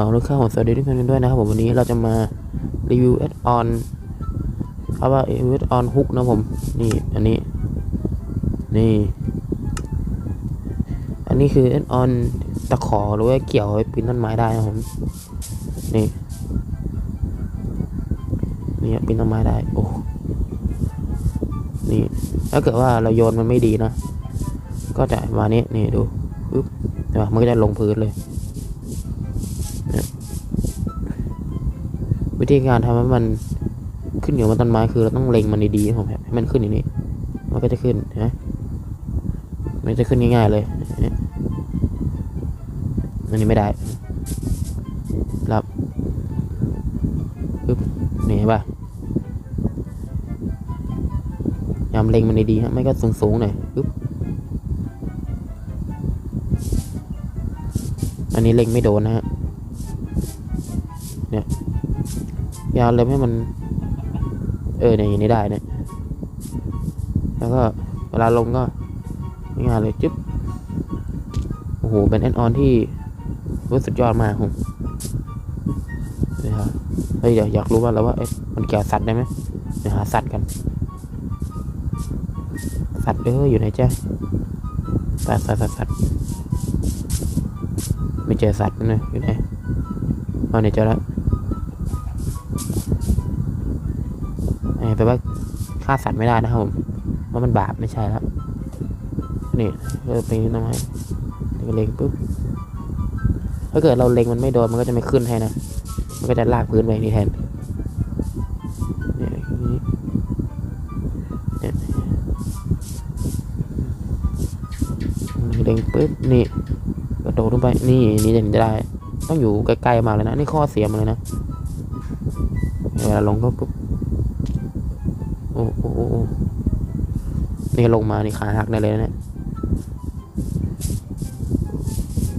เอาลูกค้าของสวัสดีทุกท่านด้วยนะครับผมวันนี้เราจะมารีวิวแอดออนเอาว่ารีวิวแอดออนฮุกนะผมนี่อันนี้นี่ อันนี้คือแอดออนตะขอหรือว่าเกี่ยวไว้ปีนต้นไม้ได้นะผมนี่นี่ปีนต้นไม้ได้โอ้นี่ถ้าเกิดว่าเราโยนมันไม่ดีนะก็จะมานี้นี่ดูปึ๊บใช่ปะมันก็จะลงพื้นเลย วิธีการทำให้มันขึ้นอยู่บนต้นไม้คือเราต้องเล็งมันดีๆผมให้มันขึ้นอย่างนี้ มันก็จะขึ้นนไหมมันจะขึ้นง่ายๆเลยอันนี้ไม่ได้รับปึ๊บนี่เห็นปะยามเล็งมันดีๆฮะไม่ก็สูงๆหน่อยปึ๊บอันนี้เล็งไม่โดนนะฮะเนี่ย ยาวเลยให้มัน เออเนี่ยอย่างนี้ได้เนี่ย แล้วก็เวลาลงก็ง่ายเลยจึ๊บ โอ้โห เป็นแอนออนที่รู้สุดยอดมากผมนี่ครับเฮ้ยเดี๋ยวอยากรู้ว่าแล้วว่าเอ๊มันเกี่ยวสัตว์ได้ไหมเดี๋ยวหาสัตว์กัน สัตว์เอออยู่ไหนจ้ะสัตว์สัตว์สัตว์สัตว์ไม่เจอสัตว์นะอยู่ไหนอ๋อเนี่ยเจอแล้ว เออแปลว่าฆ่าสัตว์ไม่ได้นะครับผมเพรามันบาปไม่ใช่แล้วนี่เออไปน้องให้เล็งปุ๊บถ้าเกิดเราเล็งมันไม่โดนมันก็จะไม่ขึ้นให้นะ มันก็จะลากพื้นไปนี่แทนเนี่ยอย่างนี้เนี่เล็งปุ๊บนี่กระโดดลงไปนี่นี่จะเห็นจะได้ ต้องอยู่ใกล้ๆมาเลยนะ นี่ข้อเสียมเลยนะเวลาลงก็ปุ๊บ อ้โอ้โอ้โอ้นี่ลงมานี่ขาหักได้เลยนะเนี่ย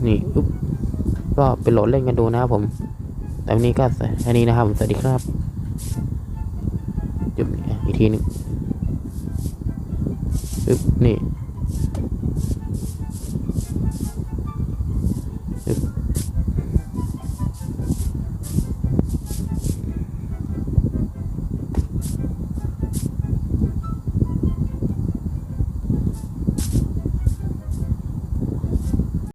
นี่อุ๊บก็ไปโหลดเล่นกันดูนะครับผม แต่วันนี้ก็แค่นี้นะครับผมสวัสดีครับจุดอีกทีหนึงปึ๊บนี่